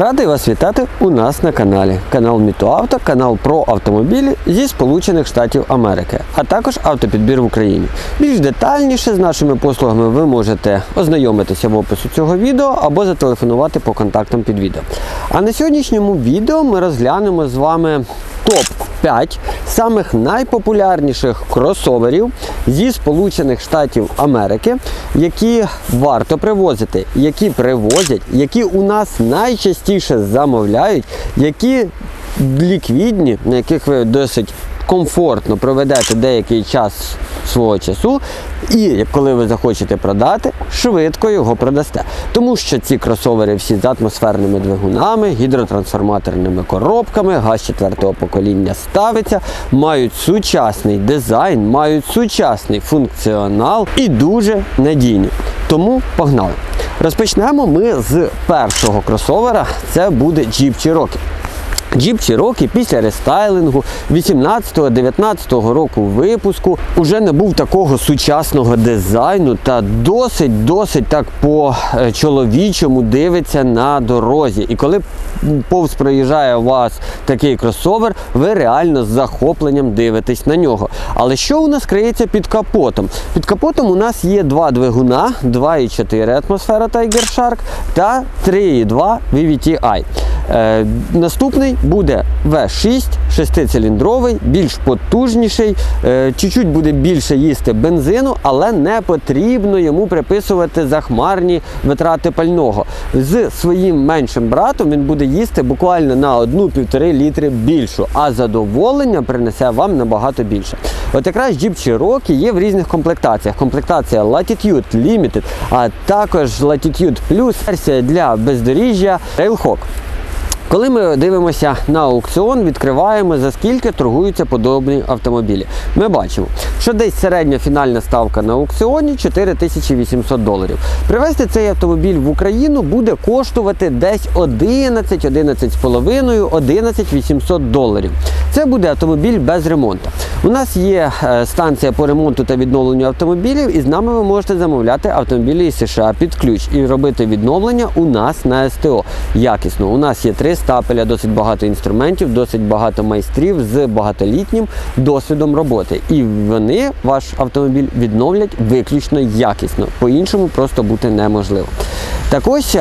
Радий вас вітати у нас на каналі. Канал Мітоавто, канал про автомобілі зі Сполучених Штатів Америки, а також автопідбір в Україні. Більш детальніше з нашими послугами ви можете ознайомитися в описі цього відео або зателефонувати по контактам під відео. А на сьогоднішньому відео ми розглянемо з вами топ 5 самих найпопулярніших кросоверів зі Сполучених Штатів Америки, які варто привозити, які привозять, які у нас найчастіше замовляють, які ліквідні, на яких ви досить комфортно проведете деякий час свого часу, і коли ви захочете продати, швидко його продасте. Тому що ці кросовери всі з атмосферними двигунами, гідротрансформаторними коробками, газ четвертого покоління ставиться, мають сучасний дизайн, мають сучасний функціонал і дуже надійні. Тому погнали. Розпочнемо ми з першого кросовера. Це буде Jeep Cherokee. Jeep Cherokee після рестайлингу 18-19 року випуску уже не був такого сучасного дизайну та досить-досить так по е, чоловічому дивиться на дорозі. І коли повз проїжджає у вас такий кросовер, ви реально з захопленням дивитесь на нього. Але що у нас криється під капотом? Під капотом у нас є два двигуна, 2,4 атмосфера Tiger Shark та 3,2 VVT-i. Е, наступний буде V6, шестициліндровий, більш потужніший, е, чуть-чуть буде більше їсти бензину, але не потрібно йому приписувати захмарні витрати пального. З своїм меншим братом він буде їсти буквально на 1-1,5 літри більшу, а задоволення принесе вам набагато більше. От якраз Jeep Cherokee є в різних комплектаціях. Комплектація Latitude Limited, а також Latitude Plus, версія для бездоріжжя Railhawk. Коли ми дивимося на аукціон, відкриваємо за скільки торгуються подобні автомобілі. Ми бачимо, що десь середня фінальна ставка на аукціоні 4800 доларів. Привезти цей автомобіль в Україну буде коштувати десь 11, 11,5, 11 800 доларів. Це буде автомобіль без ремонту. У нас є е, станція по ремонту та відновленню автомобілів, і з нами ви можете замовляти автомобілі із США під ключ і робити відновлення у нас на СТО. Якісно. У нас є три стапеля, досить багато інструментів, досить багато майстрів з багатолітнім досвідом роботи. І вони ваш автомобіль відновлять виключно якісно. По-іншому просто бути неможливо. Так ось,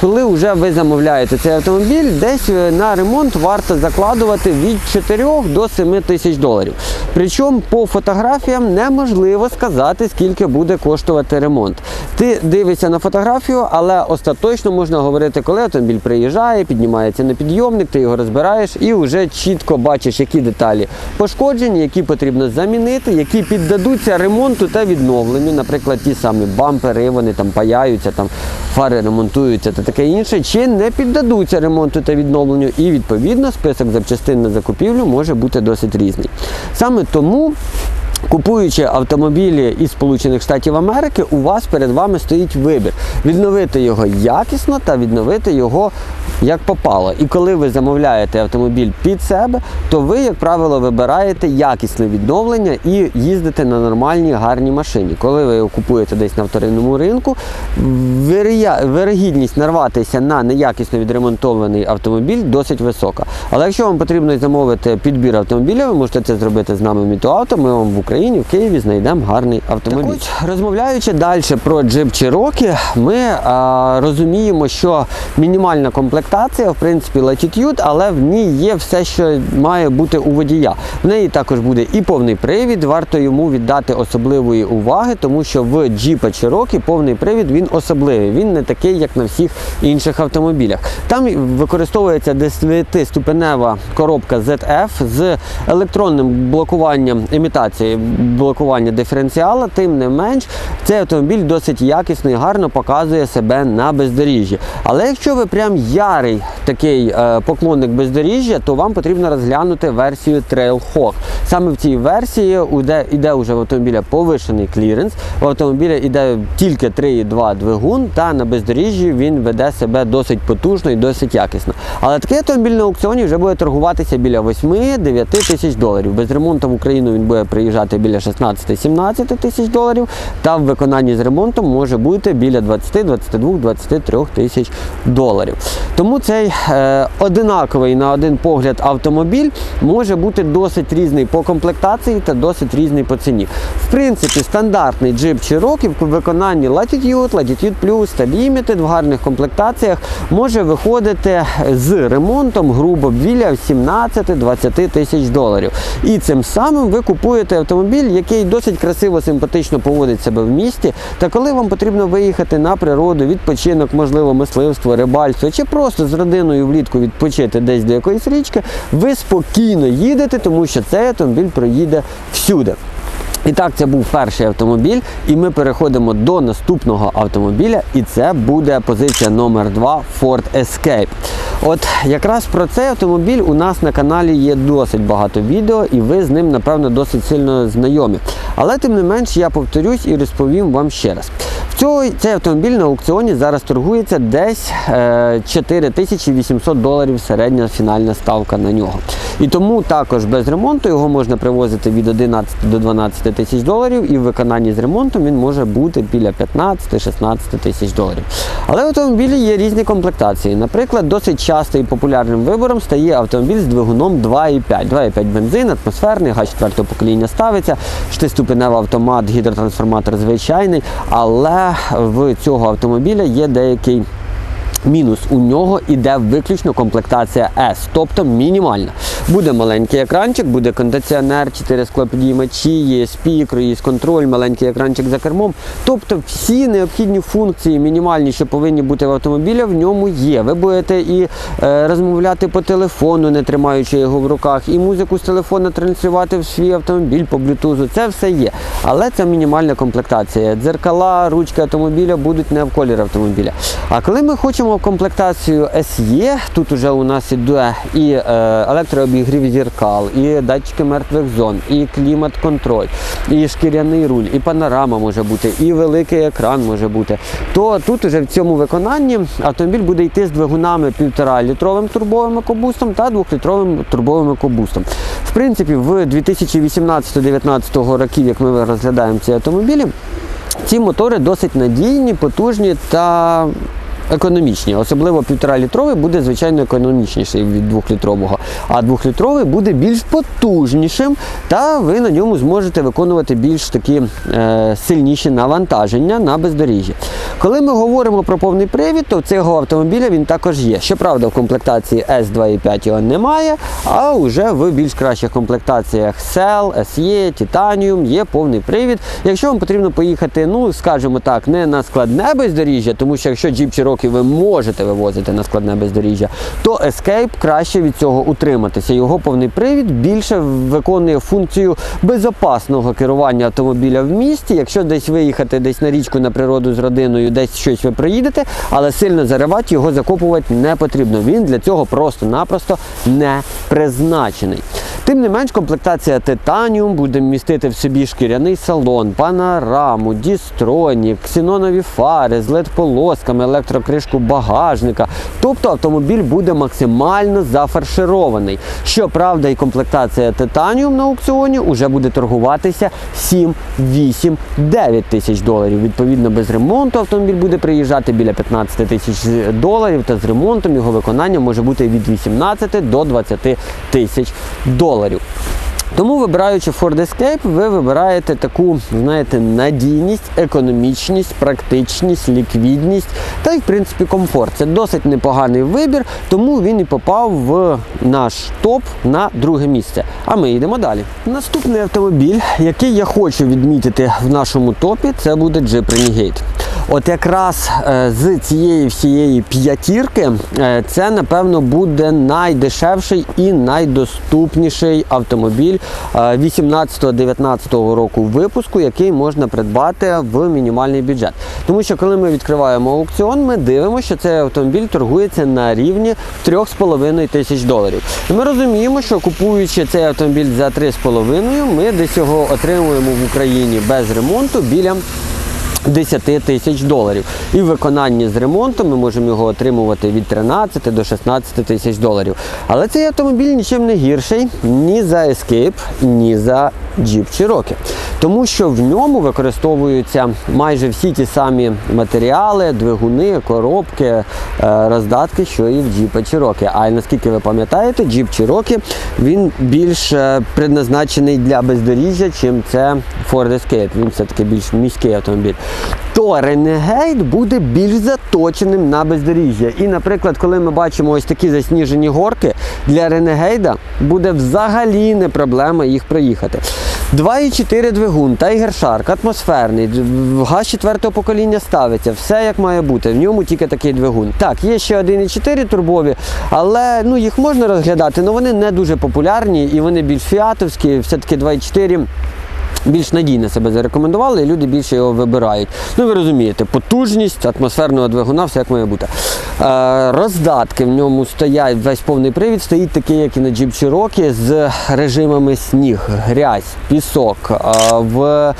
коли вже ви замовляєте цей автомобіль, десь е, на ремонт варто закладувати від 4 до 7 тисяч доларів. Причому по фотографіям неможливо сказати, скільки буде коштувати ремонт. Ти дивишся на фотографію, але остаточно можна говорити, коли автомобіль приїжджає, піднімається на підйомник, ти його розбираєш і вже чітко бачиш, які деталі пошкоджені, які потрібно замінити, які піддадуться ремонту та відновленню. Наприклад, ті самі бампери, вони там паяються, там фари ремонтуються та таке інше, чи не піддадуться ремонту та відновленню. І відповідно список запчастин на закупівлю може бути досить різний. Саме тому. Купуючи автомобілі із Сполучених Штатів Америки, у вас перед вами стоїть вибір відновити його якісно та відновити його як попало. І коли ви замовляєте автомобіль під себе, то ви, як правило, вибираєте якісне відновлення і їздите на нормальній гарній машині. Коли ви його купуєте десь на вторинному ринку, вирогідність нарватися на неякісно відремонтований автомобіль досить висока. Але якщо вам потрібно замовити підбір автомобіля, ви можете це зробити з нами в Мітоавто. Ми вам в Україні, в Києві знайдемо гарний автомобіль. Так ось, розмовляючи далі про Jeep Cherokee, ми а, розуміємо, що мінімальна комплектація, в принципі, Latitude, але в ній є все, що має бути у водія. В неї також буде і повний привід. Варто йому віддати особливої уваги, тому що в Jeep Cherokee повний привід він особливий. Він не такий, як на всіх інших автомобілях. Там використовується 10-ступенева коробка ZF з електронним блокуванням імітації блокування диференціала, тим не менш, цей автомобіль досить якісно і гарно показує себе на бездоріжжі. Але якщо ви прям ярий такий е, поклонник бездоріжжя, то вам потрібно розглянути версію Trailhawk. Саме в цій версії іде, іде вже в автомобіля повишений кліренс, в автомобіля іде тільки 3,2 двигун, та на бездоріжжі він веде себе досить потужно і досить якісно. Але такий автомобіль на аукціоні вже буде торгуватися біля 8-9 тисяч доларів. Без ремонту в Україну він буде приїжджати біля 16-17 тисяч доларів, та в виконанні з ремонтом може бути біля 20, 22, 23 тисяч доларів. Тому цей е, одинаковий на один погляд автомобіль може бути досить різний по комплектації та досить різний по ціні. В принципі, стандартний Jeep Cherokee в виконанні Latitude, Latitude Plus та Limited в гарних комплектаціях може виходити з ремонтом грубо біля 17-20 тисяч доларів. І цим самим ви купуєте автомобіль, який досить красиво, симпатично поводить себе в місті. Та коли вам потрібно виїхати на природу, відпочинок, можливо, мисливство, рибальство, чи просто з родиною влітку відпочити десь до якоїсь річки, ви спокійно їдете, тому що цей автомобіль проїде всюди. І так, це був перший автомобіль, і ми переходимо до наступного автомобіля, і це буде позиція номер 2 Ford Escape. От якраз про цей автомобіль у нас на каналі є досить багато відео, і ви з ним, напевно, досить сильно знайомі. Але тим не менш я повторюсь і розповім вам ще раз. Цього, цей автомобіль на аукціоні зараз торгується десь е, 4800 доларів середня фінальна ставка на нього. І тому також без ремонту його можна привозити від 11 до 12 тисяч доларів, і в виконанні з ремонтом він може бути біля 15-16 тисяч доларів. Але в автомобілі є різні комплектації. Наприклад, досить часто і популярним вибором стає автомобіль з двигуном 2,5. 2,5 бензин, атмосферний, газ 4 покоління ставиться, шестиступеневий автомат, гідротрансформатор звичайний, але в цього автомобіля є деякий Мінус у нього іде виключно комплектація S, тобто мінімальна. Буде маленький екранчик, буде кондиціонер, 4 склопідіймачі, ESP, круїз контроль, маленький екранчик за кермом. Тобто всі необхідні функції, мінімальні, що повинні бути в автомобілі, в ньому є. Ви будете і е, розмовляти по телефону, не тримаючи його в руках, і музику з телефона транслювати в свій автомобіль по блютузу. Це все є. Але це мінімальна комплектація. Дзеркала, ручки автомобіля будуть не в колір автомобіля. А коли ми хочемо комплектацію SE, тут уже у нас іде і е, електрообігрів зеркал, і датчики мертвих зон, і клімат-контроль, і шкіряний руль, і панорама може бути, і великий екран може бути. То тут уже в цьому виконанні автомобіль буде йти з двигунами 1,5 літровим турбовим екобустом та 2-літровим турбовим екобустом. В принципі, в 2018-2019 років, як ми розглядаємо ці автомобілі, ці мотори досить надійні, потужні та економічні. Особливо 1,5 літровий буде, звичайно, економічніший від 2-літрового, а 2-літровий буде більш потужнішим, та ви на ньому зможете виконувати більш такі е, сильніші навантаження на бездоріжжі. Коли ми говоримо про повний привід, то цього автомобіля він також є. Щоправда, в комплектації S2.5 його немає, а вже в більш кращих комплектаціях Cell, SE, Titanium є повний привід. Якщо вам потрібно поїхати, ну скажімо так, не на складне бездоріжжя, тому що якщо Jeep Cherokee ви можете вивозити на складне бездоріжжя, то Escape краще від цього утриматися. Його повний привід більше виконує функцію безопасного керування автомобіля в місті. Якщо десь виїхати десь на річку на природу з родиною, десь щось ви приїдете, але сильно заривати його закопувати не потрібно. Він для цього просто-напросто не призначений. Тим не менш, комплектація Titanium буде містити в собі шкіряний салон, панораму, дістронік, ксенонові фари з LED-полосками, електрокришку багажника. Тобто автомобіль буде максимально зафарширований. Щоправда, і комплектація Titanium на аукціоні вже буде торгуватися 7, 8, 9 тисяч доларів. Відповідно, без ремонту автомобіль буде приїжджати біля 15 тисяч доларів, та з ремонтом його виконання може бути від 18 до 20 тисяч доларів. Тому, вибираючи Ford Escape, ви вибираєте таку, знаєте, надійність, економічність, практичність, ліквідність та й в принципі комфорт. Це досить непоганий вибір, тому він і попав в наш топ на друге місце. А ми йдемо далі. Наступний автомобіль, який я хочу відмітити в нашому топі, це буде Jeep Renegade. От якраз е, з цієї всієї п'ятірки е, це, напевно, буде найдешевший і найдоступніший автомобіль 18-19 року випуску, який можна придбати в мінімальний бюджет. Тому що коли ми відкриваємо аукціон, ми дивимося, що цей автомобіль торгується на рівні 3,5 тисяч доларів. І ми розуміємо, що купуючи цей автомобіль за 3,5, ми десь його отримуємо в Україні без ремонту біля 10 тисяч доларів. І в виконанні з ремонтом ми можемо його отримувати від 13 до 16 тисяч доларів. Але цей автомобіль нічим не гірший ні за Escape, ні за Jeep Cherokee. Тому що в ньому використовуються майже всі ті самі матеріали, двигуни, коробки, е, роздатки, що і в Jeep Cherokee. А наскільки ви пам'ятаєте, Jeep Cherokee він більш е, предназначений для бездоріжжя, чим це Ford Escape. Він все-таки більш міський автомобіль. То Renegade буде більш заточеним на бездоріжжя. І, наприклад, коли ми бачимо ось такі засніжені горки, для Renegade буде взагалі не проблема їх проїхати. 2,4 двигун, Tiger Shark, атмосферний, газ четвертого покоління ставиться, все як має бути. В ньому тільки такий двигун. Так, є ще 1,4 турбові, але ну, їх можна розглядати, але вони не дуже популярні і вони більш фіатовські, все-таки 2,4 більш надійно себе зарекомендували, і люди більше його вибирають. Ну, ви розумієте, потужність атмосферного двигуна, все як має бути. Е, роздатки в ньому стоять, весь повний привід стоїть такий, як і на Jeep Cherokee, з режимами сніг, грязь, пісок. Е, в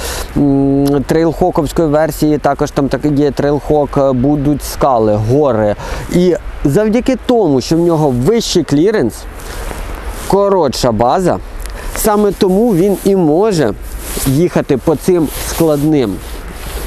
трейлхоковської версії також там так є трейлхок, е, будуть скали, гори. І завдяки тому, що в нього вищий кліренс, коротша база, саме тому він і може їхати по цим складним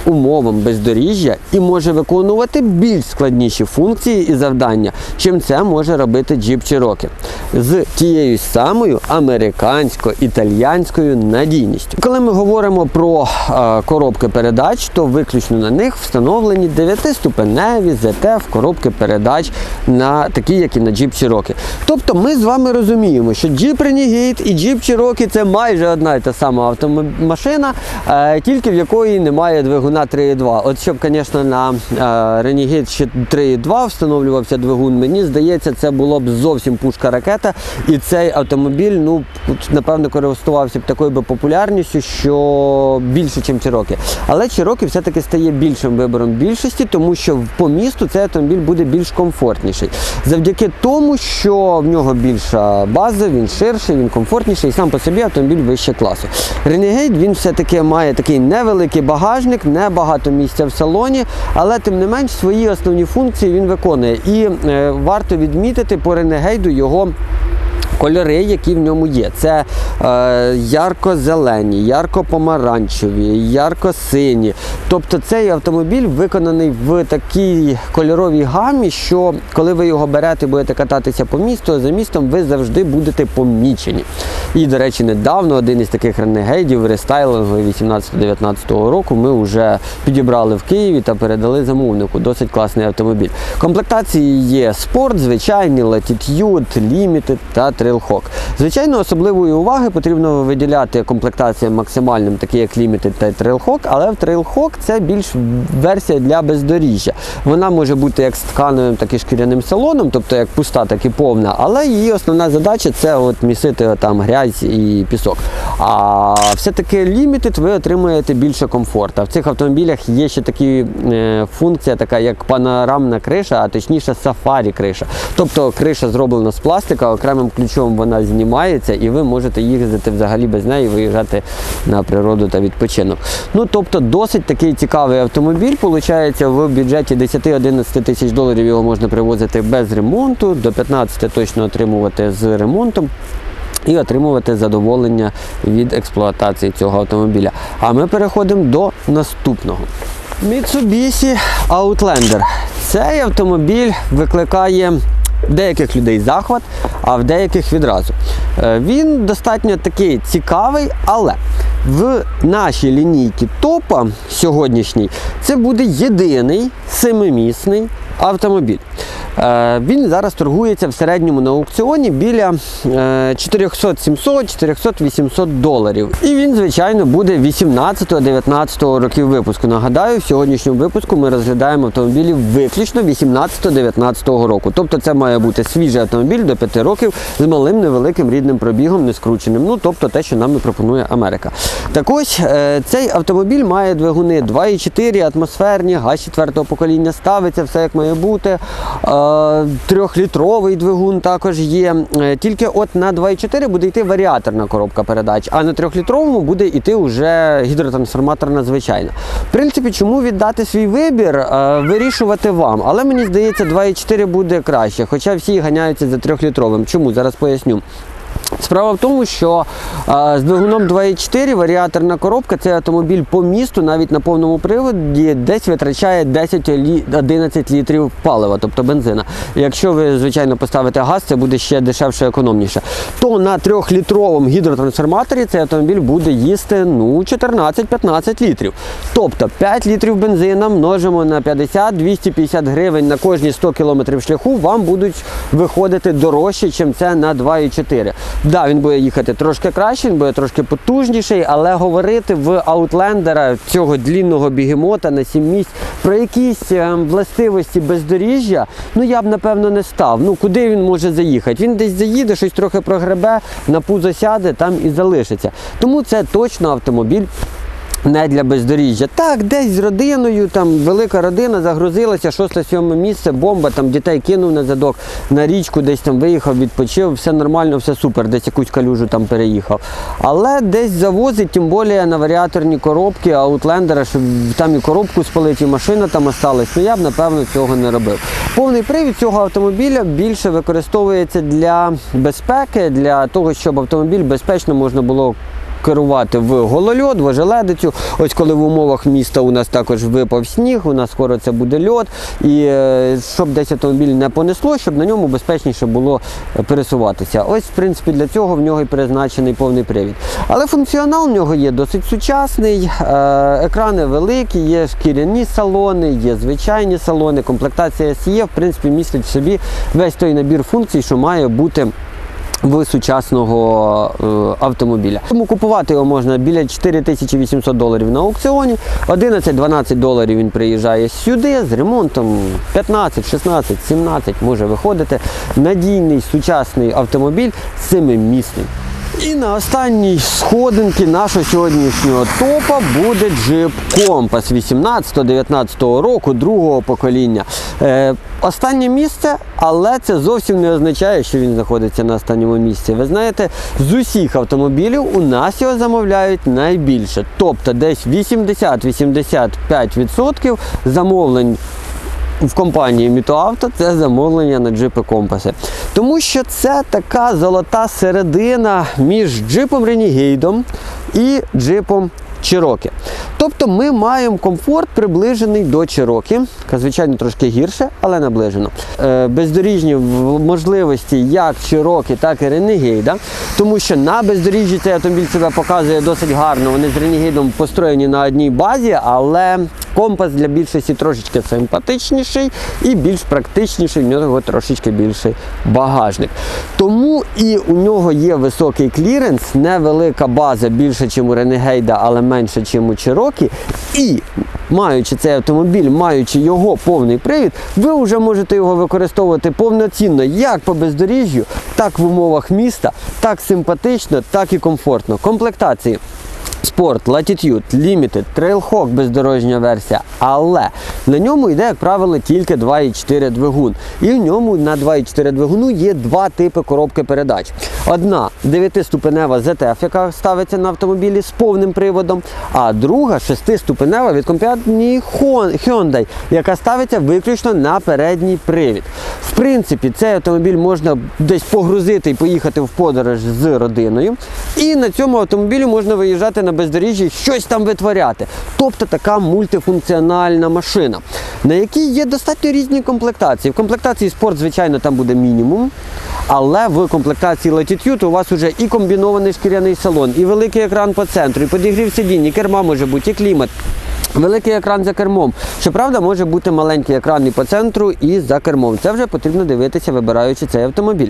умовам бездоріжжя і може виконувати більш складніші функції і завдання, чим це може робити Jeep Cherokee з тією самою американсько-італійською надійністю. Коли ми говоримо про е, коробки передач, то виключно на них встановлені 9-ступеневі ZF коробки передач на такі, як і на Jeep Cherokee. Тобто ми з вами розуміємо, що Jeep Renegade і Cherokee це майже одна і та сама автомашина, е, тільки в якої немає двигуна 3.2. От щоб, звісно, на е, Renegade ще 3.2 встановлювався двигун, мені здається, це було б зовсім пушка ракета. І цей автомобіль, ну, напевно, користувався б такою би популярністю, що більше, ніж Cherokee. Але Cherokee все-таки стає більшим вибором більшості, тому що по місту цей автомобіль буде більш комфортніший. Завдяки тому, що в нього більша база, він ширший, він комфортніший і сам по собі автомобіль вище класу. Renegade він все-таки має такий невеликий багажник, небагато місця в салоні, але тим не менш свої основні функції він виконує. І е, варто відмітити по ренегейду його. Кольори, які в ньому є, це е, ярко-зелені, ярко-помаранчеві, ярко-сині. Тобто цей автомобіль виконаний в такій кольоровій гамі, що коли ви його берете, будете кататися по місту, за містом ви завжди будете помічені. І, до речі, недавно один із таких ренегейдів рестайлингу 18-19 року ми вже підібрали в Києві та передали замовнику. Досить класний автомобіль. Комплектації є спорт, звичайний, Latitude, Limited та Trailhawk. Звичайно, особливої уваги потрібно виділяти комплектаціям максимальним, такі як Limited та Trailhawk, але в Trailhawk це більш версія для бездоріжжя. Вона може бути як з тканевим, так і шкіряним салоном, тобто як пуста, так і повна, але її основна задача це от місити там грязь і пісок. А все-таки Limited ви отримуєте більше комфорту. В цих автомобілях є ще такі е, функція, така як панорамна криша, а точніше сафарі криша. Тобто криша зроблена з пластика, окремим ключом вона знімається, і ви можете їздити взагалі без неї, виїжджати на природу та відпочинок. Ну тобто досить такий цікавий автомобіль. Получається, в бюджеті 10-11 тисяч доларів його можна привозити без ремонту, до 15 точно отримувати з ремонтом. І отримувати задоволення від експлуатації цього автомобіля. А ми переходимо до наступного. Mitsubishi Outlander. Цей автомобіль викликає деяких людей захват, а в деяких відразу. Е, Він достатньо такий цікавий, але в нашій лінійці топа сьогоднішній це буде єдиний семимісний автомобіль. Е, Він зараз торгується в середньому на аукціоні біля е, 400 700 400 800 доларів. І він, звичайно, буде 18-19 років випуску. Нагадаю, в сьогоднішньому випуску ми розглядаємо автомобілі виключно 18-19 року. Тобто це має бути свіжий автомобіль до 5 років з малим невеликим рідним пробігом, не скрученим. Ну, тобто те, що нам і пропонує Америка. Так ось е, цей автомобіль має двигуни 2,4 атмосферні, газ 4 покоління ставиться, все як має бути. Трьохлітровий двигун також є. Е, Тільки от на 2,4 буде йти варіаторна коробка передач, а на трьохлітровому буде йти вже гідротрансформаторна звичайна. В принципі, чому віддати свій вибір, е, вирішувати вам. Але мені здається, 2,4 буде краще, хоча всі ганяються за трьохлітровим. Чому? Зараз поясню. Справа в тому, що з двигуном 2.4 варіаторна коробка цей автомобіль по місту навіть на повному приводі десь витрачає 10-11 літрів палива, тобто бензина. Якщо ви, звичайно, поставите газ, це буде ще дешевше, економніше. То на 3-літровому гідротрансформаторі цей автомобіль буде їсти ну, 14-15 літрів. Тобто 5 літрів бензина множимо на 50-250 гривень на кожні 100 кілометрів шляху вам будуть виходити дорожче, ніж це на 2,4. Да, він буде їхати трошки краще, він буде трошки потужніший, але говорити в аутлендера цього длінного бігемота на 7 місць про якісь е, властивості бездоріжжя, ну я б напевно не став. Ну куди він може заїхати? Він десь заїде, щось трохи прогребе, на пузо сяде, там і залишиться. Тому це точно автомобіль. Не для бездоріжжя. Так, десь з родиною, там велика родина загрузилася, шосте сьоме місце, бомба, там дітей кинув на задок, на річку, десь там виїхав, відпочив, все нормально, все супер, десь якусь калюжу там переїхав. Але десь завозить, тим більше на варіаторні коробки, аутлендера, щоб там і коробку спалити, і машина там осталась. Ну я б напевно цього не робив. Повний привід цього автомобіля більше використовується для безпеки, для того, щоб автомобіль безпечно можна було керувати в голольот, в ожеледицю. Ось коли в умовах міста у нас також випав сніг, у нас скоро це буде льот. І е, щоб десь автомобіль не понесло, щоб на ньому безпечніше було пересуватися. Ось, в принципі, для цього в нього і призначений повний привід. Але функціонал в нього є досить сучасний, е, екрани великі, є шкіряні салони, є звичайні салони, комплектація SE, в принципі, містить в собі весь той набір функцій, що має бути в сучасного е, автомобіля. Тому купувати його можна біля 4800 доларів на аукціоні. 11-12 доларів він приїжджає сюди з ремонтом 15, 16, 17 може виходити. Надійний сучасний автомобіль семимісний. І на останній сходинці нашого сьогоднішнього топа буде джип Компас 18-19 року, другого покоління. Останнє місце, але це зовсім не означає, що він знаходиться на останньому місці. Ви знаєте, з усіх автомобілів у нас його замовляють найбільше. Тобто десь 80-85% замовлень в компанії Мітоавто це замовлення на джипи компаси. Тому що це така золота середина між джипом Ренігейдом і джипом Cherokee. Тобто ми маємо комфорт приближений до Чирокі. звичайно, трошки гірше, але наближено. Е, бездоріжні можливості як Чирокі, так і Ренегейда, тому що на бездоріжжі цей автомобіль себе показує досить гарно. Вони з Ренегейдом построєні на одній базі, але компас для більшості трошечки симпатичніший і більш практичніший, в нього трошечки більший багажник. Тому і у нього є високий кліренс, невелика база більше, ніж у Renegade, але менше, ніж у Cherokee. І маючи цей автомобіль, маючи його повний привід, ви вже можете його використовувати повноцінно як по бездоріжжю, так в умовах міста, так симпатично, так і комфортно. Комплектації. Спорт, Latitude, Limited, Trailhawk бездорожня версія, але на ньому йде, як правило, тільки 2,4 двигун. І в ньому на 2,4 двигуну є два типи коробки передач. Одна 9-ступенева ZF, яка ставиться на автомобілі з повним приводом, а друга 6-ступенева від компанії Hyundai, яка ставиться виключно на передній привід. В принципі, цей автомобіль можна десь погрузити і поїхати в подорож з родиною. І на цьому автомобілі можна виїжджати на бездоріжжі, щось там витворяти. Тобто така мультифункціональна машина, на якій є достатньо різні комплектації. В комплектації спорт, звичайно, там буде мінімум. Але в комплектації Latitude у вас вже і комбінований шкіряний салон, і великий екран по центру, і підігрів сидінь, і керма може бути, і клімат. Великий екран за кермом. Щоправда, може бути маленький екран і по центру, і за кермом. Це вже потрібно дивитися, вибираючи цей автомобіль.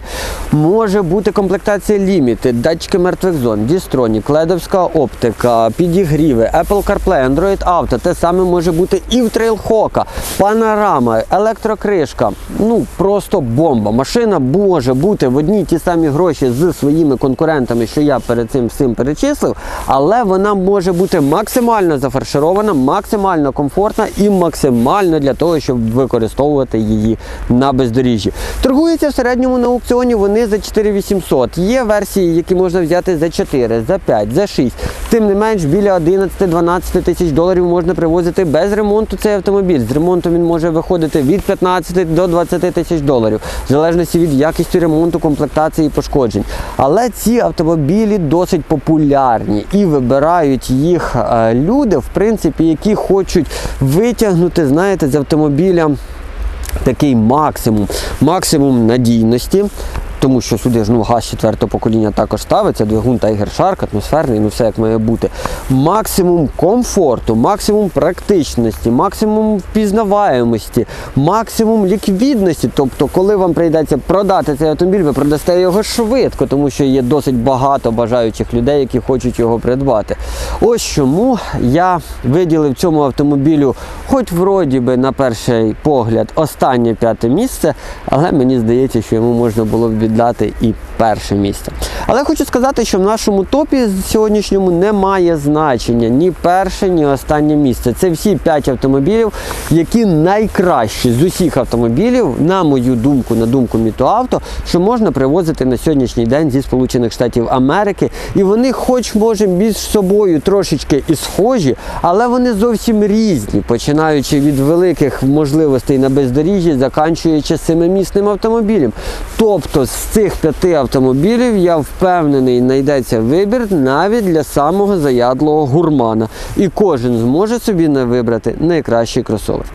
Може бути комплектація Limited, датчики мертвих зон, дістронік, ледовська оптика, підігріви, Apple CarPlay, Android Auto. Те саме може бути і в Trailhawk, панорама, електрокришка. Ну просто бомба. Машина може бути в одній ті самі гроші з своїми конкурентами, що я перед цим всім перечислив, але вона може бути максимально зафарширована, максимально комфортна і максимально для того, щоб використовувати її на бездоріжжі. Торгується в середньому на аукціоні вони за 4800. Є версії, які можна взяти за 4, за 5, за 6. Тим не менш, біля 11-12 тисяч доларів можна привозити без ремонту цей автомобіль. З ремонтом він може виходити від 15 до 20 тисяч доларів, в залежності від якості ремонту, комплектації і пошкоджень. Але ці автомобілі досить популярні і вибирають їх е, люди, в принципі, які хочуть витягнути, знаєте, з автомобіля такий максимум, максимум надійності. Тому що сюди ж ну, газ четвертого покоління також ставиться, двигун Tiger Shark, атмосферний, ну все як має бути. Максимум комфорту, максимум практичності, максимум впізнаваємості, максимум ліквідності. Тобто, коли вам прийдеться продати цей автомобіль, ви продасте його швидко, тому що є досить багато бажаючих людей, які хочуть його придбати. Ось чому я виділив цьому автомобілю, хоч вроді би на перший погляд, останнє п'яте місце, але мені здається, що йому можна було б віддати і перше місце. Але хочу сказати, що в нашому топі сьогоднішньому немає значення ні перше, ні останнє місце. Це всі п'ять автомобілів, які найкращі з усіх автомобілів, на мою думку, на думку Мітоавто, що можна привозити на сьогоднішній день зі Сполучених Штатів Америки. І вони, хоч може, між собою трошечки і схожі, але вони зовсім різні, починаючи від великих можливостей на бездоріжжі, заканчуючи семимісним автомобілем. Тобто з цих п'яти автомобілів я впевнений, знайдеться вибір навіть для самого заядлого гурмана. І кожен зможе собі не вибрати найкращий кросовер.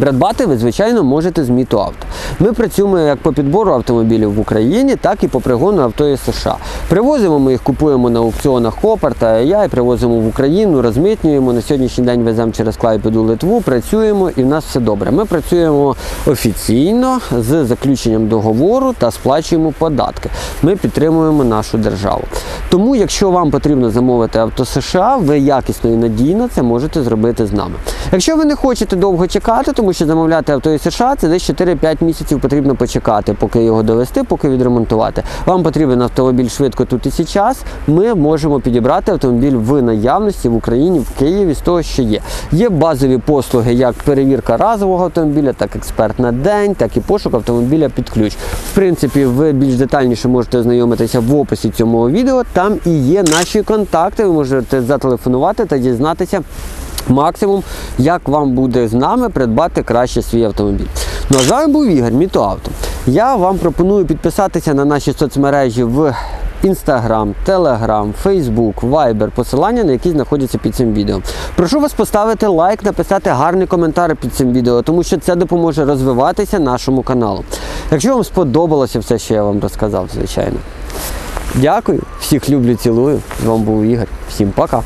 Придбати ви, звичайно, можете з Міту Авто. Ми працюємо як по підбору автомобілів в Україні, так і по пригону авто із США. Привозимо ми їх, купуємо на аукціонах Копар та AI, привозимо в Україну, розмитнюємо. На сьогоднішній день веземо через Клайпеду Литву, працюємо і в нас все добре. Ми працюємо офіційно з заключенням договору та сплачуємо податки. Ми підтримуємо нашу державу. Тому, якщо вам потрібно замовити авто США, ви якісно і надійно це можете зробити з нами. Якщо ви не хочете довго чекати, тому що замовляти авто із США це десь 4-5 місяців потрібно почекати, поки його довести, поки відремонтувати. Вам потрібен автомобіль швидко тут і зараз. Ми можемо підібрати автомобіль в наявності в Україні, в Києві з того, що є. Є базові послуги, як перевірка разового автомобіля, так експерт на день, так і пошук автомобіля під ключ. В принципі, ви більш детальніше можете ознайомитися в описі цього відео. Там і є наші контакти. Ви можете зателефонувати та дізнатися. Максимум, як вам буде з нами придбати краще свій автомобіль. Ну а з вами був Ігор Мітоавто. Я вам пропоную підписатися на наші соцмережі в Instagram, Telegram, Facebook, Viber, посилання на які знаходяться під цим відео. Прошу вас поставити лайк, написати гарний коментар під цим відео, тому що це допоможе розвиватися нашому каналу. Якщо вам сподобалося все, що я вам розказав, звичайно. Дякую, всіх люблю, цілую. З вами був Ігор. Всім пока.